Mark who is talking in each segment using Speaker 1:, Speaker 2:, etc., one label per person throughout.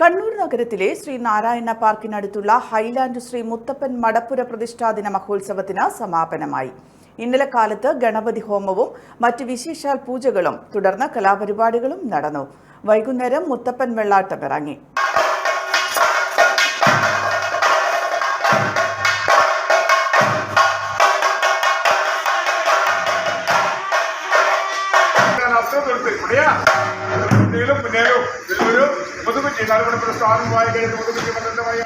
Speaker 1: കണ്ണൂർ നഗരത്തിലെ ശ്രീ നാരായണ പാർക്കിനടുത്തുള്ള ഹൈലാൻഡ് ശ്രീ മുത്തപ്പൻ മടപ്പുര പ്രതിഷ്ഠാദിന മഹോത്സവത്തിന് സമാപനമായി. ഇന്നലെ കാലത്ത് ഗണപതി ഹോമവും മറ്റ് വിശേഷാൽ പൂജകളും തുടർന്ന് കലാപരിപാടികളും നടന്നു. വൈകുന്നേരം മുത്തപ്പൻ വെള്ളാട്ടം ഇറങ്ങി.
Speaker 2: മുന്നേലും ഒരു മുതുകുറ്റി നാലുമണിപ്പുറ സ്ഥാനം വായി കഴിഞ്ഞ് മുതുകുറ്റി പന്ത്രണ്ടമായി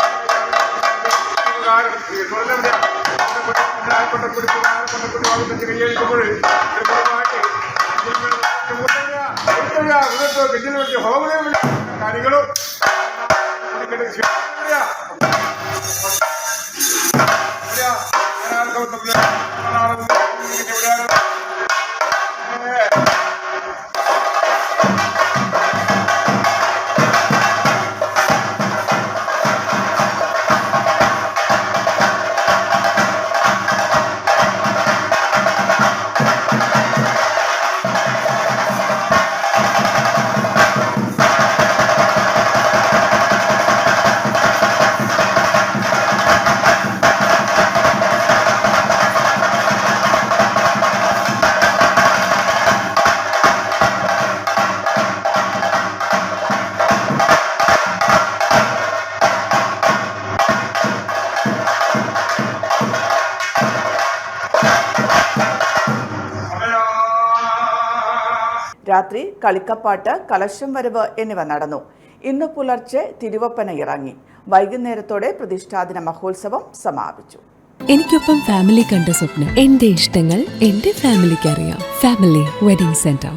Speaker 2: കാര്യങ്ങളും
Speaker 1: രാത്രി കളിക്കപ്പാട്ട് കലശം വരവ് എന്നിവ നടന്നു. ഇന്ന് പുലർച്ചെ തിരുവപ്പന ഇറങ്ങി. വൈകുന്നേരത്തോടെ പ്രതിഷ്ഠാദിന മഹോത്സവം സമാപിച്ചു.
Speaker 3: എനിക്കൊപ്പം ഫാമിലി കണ്ട സ്വപ്നം. എന്റെ ഇഷ്ടങ്ങൾ എന്റെ ഫാമിലിക്ക് അറിയാം. Family wedding centre